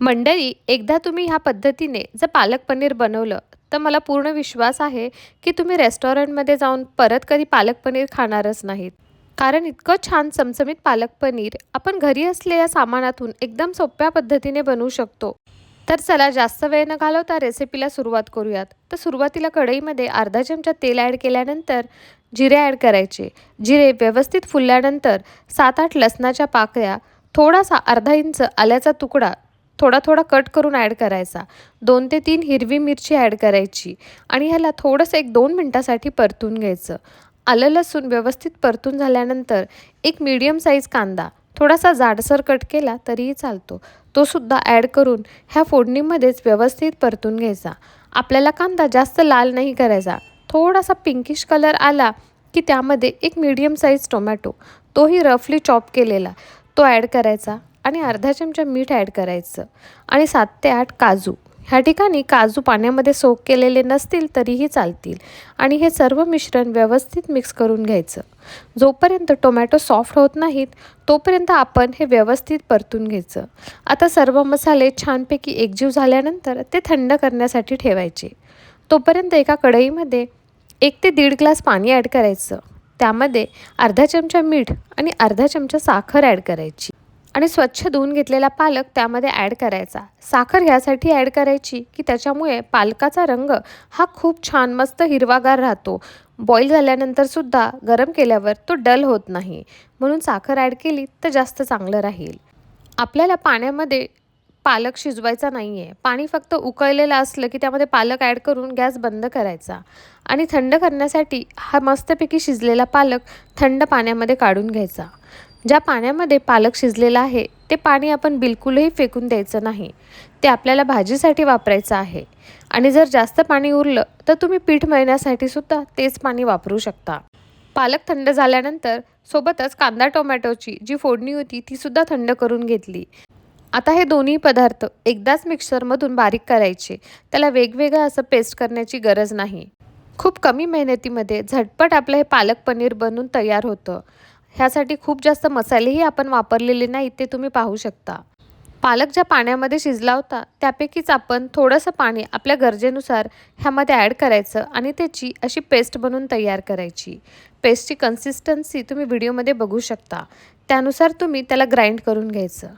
मंडळी एकदा तुम्ही ह्या पद्धतीने जर पालक पनीर बनवलं तर मला पूर्ण विश्वास आहे की तुम्ही रेस्टॉरंटमध्ये जाऊन परत कधी पालक पनीर खाणारच नाहीत. कारण इतकं छान चमचमीत पालक पनीर आपण घरी असलेल्या सामानातून एकदम सोप्या पद्धतीने बनवू शकतो. तर चला जास्त वेळ न घालवता रेसिपीला सुरुवात करूयात. तर सुरुवातीला कढईमध्ये अर्धा चमचा तेल ॲड केल्यानंतर जिरे ॲड करायचे. जिरे व्यवस्थित फुलल्यानंतर सात आठ लसणाच्या पाकळ्या थोडासा अर्धा इंच आल्याचा तुकडा थोडा थोडा कट करून ॲड करायचा. दोन ते तीन हिरवी मिरची ॲड करायची आणि ह्याला थोडंसं एक दोन मिनटासाठी परतून घ्यायचं. आलं लसूण व्यवस्थित परतून झाल्यानंतर एक मीडियम साईज कांदा थोडासा जाडसर कट केला तरीही चालतो. तो सुद्धा ॲड करून ह्या फोडणीमध्येच व्यवस्थित परतून घ्यायचा. आपल्याला कांदा जास्त लाल नाही करायचा. थोडासा पिंकिश कलर आला की त्यामध्ये एक मीडियम साईज टोमॅटो तोही रफली चॉप केलेला तो ॲड करायचा. आणि अर्धा चमचा मीठ ॲड करायचं. आणि सात ते आठ काजू. ह्या ठिकाणी काजू पाण्यामध्ये सोक केलेले नसतील तरीही चालतील. आणि हे सर्व मिश्रण व्यवस्थित मिक्स करून घ्यायचं. जोपर्यंत टोमॅटो सॉफ्ट होत नाहीत तोपर्यंत आपण हे व्यवस्थित परतून घ्यायचं. आता सर्व मसाले छानपैकी एकजीव झाल्यानंतर ते थंड करण्यासाठी ठेवायचे. तोपर्यंत एका कढईमध्ये एक ते दीड ग्लास पाणी ॲड करायचं. त्यामध्ये अर्धा चमचा मीठ आणि अर्धा चमचा साखर ॲड करायची. आणि स्वच्छ धुवून घेतलेला पालक त्यामध्ये ॲड करायचा. साखर ह्यासाठी ॲड करायची की त्याच्यामुळे पालकाचा रंग हा खूप छान मस्त हिरवागार राहतो. बॉईल झाल्यानंतरसुद्धा गरम केल्यावर तो डल होत नाही. म्हणून साखर ॲड केली तर जास्त चांगलं राहील. आपल्याला पाण्यामध्ये पालक शिजवायचा नाही आहे पाणी फक्त उकळलेलं असलं की त्यामध्ये पालक ॲड करून गॅस बंद करायचा. आणि थंड करण्यासाठी हा मस्तपैकी शिजलेला पालक थंड पाण्यामध्ये काढून घ्यायचा. ज्या पाण्यामध्ये पालक शिजलेला आहे ते पाणी आपण बिलकुलही फेकून द्यायचं नाही. ते आपल्याला भाजीसाठी वापरायचं आहे. आणि जर जास्त पाणी उरलं तर तुम्ही पीठ मळण्यासाठी सुद्धा तेच पाणी वापरू शकता. पालक थंड झाल्यानंतर सोबतच कांदा टोमॅटोची जी फोडणी होती ती सुद्धा थंड करून घेतली. आता हे दोन्ही पदार्थ एकदाच मिक्सरमधून बारीक करायचे. त्याला वेगवेगळं असं पेस्ट करण्याची गरज नाही. खूप कमी मेहनतीमध्ये झटपट आपलं हे पालक पनीर बनून तयार होतं. ह्यासाठी खूप जास्त मसालेही आपण वापरलेले नाहीत ते तुम्ही पाहू शकता. पालक ज्या पाण्यामध्ये शिजला होता त्यापैकीच आपण थोडंसं पाणी आपल्या गरजेनुसार ह्यामध्ये ॲड करायचं आणि त्याची अशी पेस्ट बनवून तयार करायची. पेस्टची कन्सिस्टन्सी तुम्ही व्हिडिओमध्ये बघू शकता. त्यानुसार तुम्ही त्याला ग्राइंड करून घ्यायचं.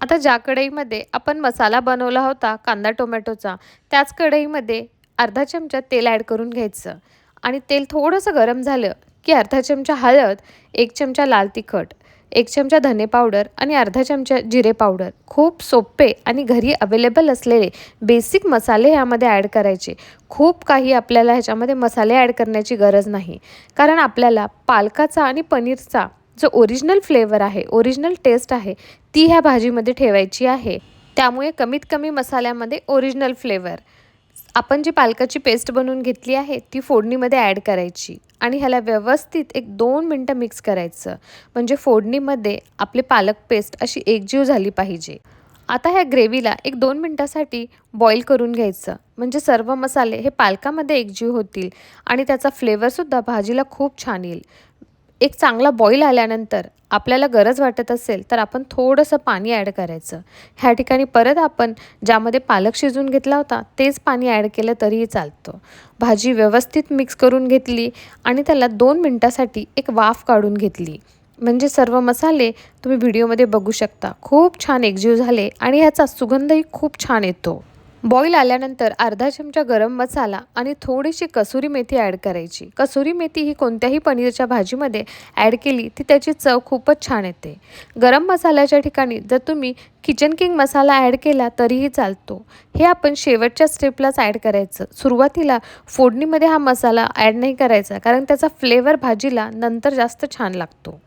आता ज्या कढईमध्ये आपण मसाला बनवला होता कांदा टोमॅटोचा त्याच कढईमध्ये अर्धा चमचा तेल ॲड करून घ्यायचं. आणि तेल थोडंसं गरम झालं की अर्धा चमचा हळद एक चमचा लाल तिखट एक चमचा धने पावडर आणि अर्धा चमचा जिरे पावडर. खूप सोपे आणि घरी अवेलेबल असलेले बेसिक मसाले ह्यामध्ये ॲड करायचे. खूप काही आपल्याला ह्याच्यामध्ये मसाले ॲड करण्याची गरज नाही. कारण आपल्याला पालकाचा आणि पनीरचा जो ओरिजिनल फ्लेवर आहे ओरिजिनल टेस्ट आहे ती ह्या भाजीमध्ये ठेवायची आहे. त्यामुळे कमीत कमी मसाल्यामध्ये ओरिजिनल फ्लेवर आपण जी पालकाची पेस्ट बनवून घेतली आहे ती फोडणीमध्ये ॲड करायची आणि ह्याला व्यवस्थित एक दोन मिनटं मिक्स करायचं. म्हणजे फोडणीमध्ये आपली पालक पेस्ट अशी एकजीव झाली पाहिजे. आता ह्या ग्रेव्हीला एक दोन मिनटासाठी बॉईल करून घ्यायचं. म्हणजे सर्व मसाले हे पालकामध्ये एकजीव होतील आणि त्याचा फ्लेवरसुद्धा भाजीला खूप छान येईल. एक चांगला बॉईल आल्यानंतर आपल्याला गरज वाटत असेल तर आपण थोडंसं पाणी ॲड करायचं. ह्या ठिकाणी परत आपण ज्यामध्ये पालक शिजून घेतला होता तेच पाणी ॲड केलं तरीही चालतं. भाजी व्यवस्थित मिक्स करून घेतली आणि त्याला दोन मिनटासाठी एक वाफ काढून घेतली. म्हणजे सर्व मसाले तुम्ही व्हिडिओमध्ये बघू शकता. खूप छान एकजीव झाले आणि ह्याचा सुगंधही खूप छान येतो. बॉईल आल्यानंतर अर्धा चमचा गरम मसाला आणि थोडीशी कसुरी मेथी ॲड करायची. कसुरी मेथी ही कोणत्याही पनीरच्या भाजीमध्ये ॲड केली ती त्याची चव खूपच छान येते. गरम मसाल्याच्या ठिकाणी जर तुम्ही किचन किंग मसाला ॲड केला तरीही चालतो. हे आपण शेवटच्या स्टेपलाच ॲड करायचं. सुरुवातीला फोडणीमध्ये हा मसाला ॲड नाही करायचा कारण त्याचा फ्लेवर भाजीला नंतर जास्त छान लागतो.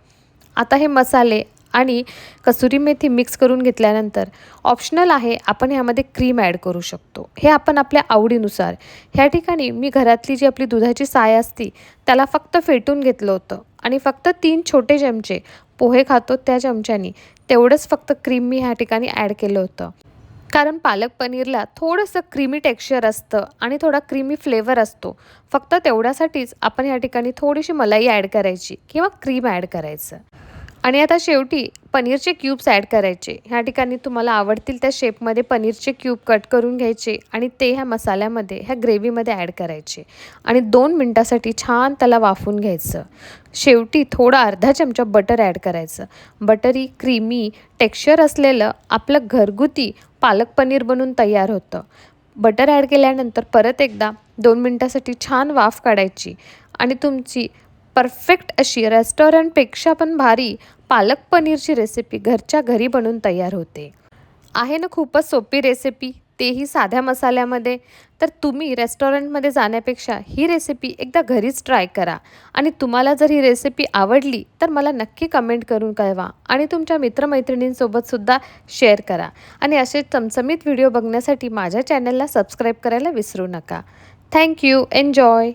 आता हे मसाले आणि कसुरी मेथी मिक्स करून घेतल्यानंतर ऑप्शनल आहे आपण ह्यामध्ये क्रीम ॲड करू शकतो. हे आपण आपल्या आवडीनुसार. ह्या ठिकाणी मी घरातली जी आपली दुधाची साय असती त्याला फक्त फेटून घेतलं होतं. आणि फक्त तीन छोटे चमचे पोहे खातो त्या चमच्यानी तेवढंच फक्त क्रीम मी ह्या ठिकाणी ॲड केलं होतं. कारण पालक पनीरला थोडंसं क्रीमी टेक्स्चर असतं आणि थोडा क्रीमी फ्लेवर असतो. फक्त तेवढ्यासाठीच आपण ह्या ठिकाणी थोडीशी मलाई ॲड करायची किंवा क्रीम ॲड करायचं. आणि आता शेवटी पनीरचे क्यूब्स ॲड करायचे. ह्या ठिकाणी तुम्हाला आवडतील त्या शेपमध्ये पनीरचे क्यूब कट करून घ्यायचे आणि ते ह्या मसाल्यामध्ये ह्या ग्रेव्हीमध्ये ॲड करायचे. आणि दोन मिनटासाठी छान त्याला वाफून घ्यायचं. शेवटी थोडा अर्धा चमचा बटर ॲड करायचं. बटरी क्रीमी टेक्स्चर असलेलं आपलं घरगुती पालक पनीर बनून तयार होतं. बटर ॲड केल्यानंतर परत एकदा दोन मिनटासाठी छान वाफ काढायची आणि तुमची परफेक्ट अशी रेस्टॉरंटपेक्षा पण भारी पालक पनीरची रेसिपी घरच्या घरी बनून तयार होते. आहे ना खूपच सोपी रेसिपी तेही साध्या मसाल्यामध्ये. तर तुम्ही रेस्टॉरंटमध्ये जाण्यापेक्षा ही रेसिपी एकदा घरीच ट्राय करा. आणि तुम्हाला जर ही रेसिपी आवडली तर मला नक्की कमेंट करून कळवा. आणि तुमच्या मित्रमैत्रिणींसोबतसुद्धा शेअर करा. आणि असे चमचमीत व्हिडिओ बघण्यासाठी माझ्या चॅनलला सबस्क्राईब करायला विसरू नका. Thank you enjoy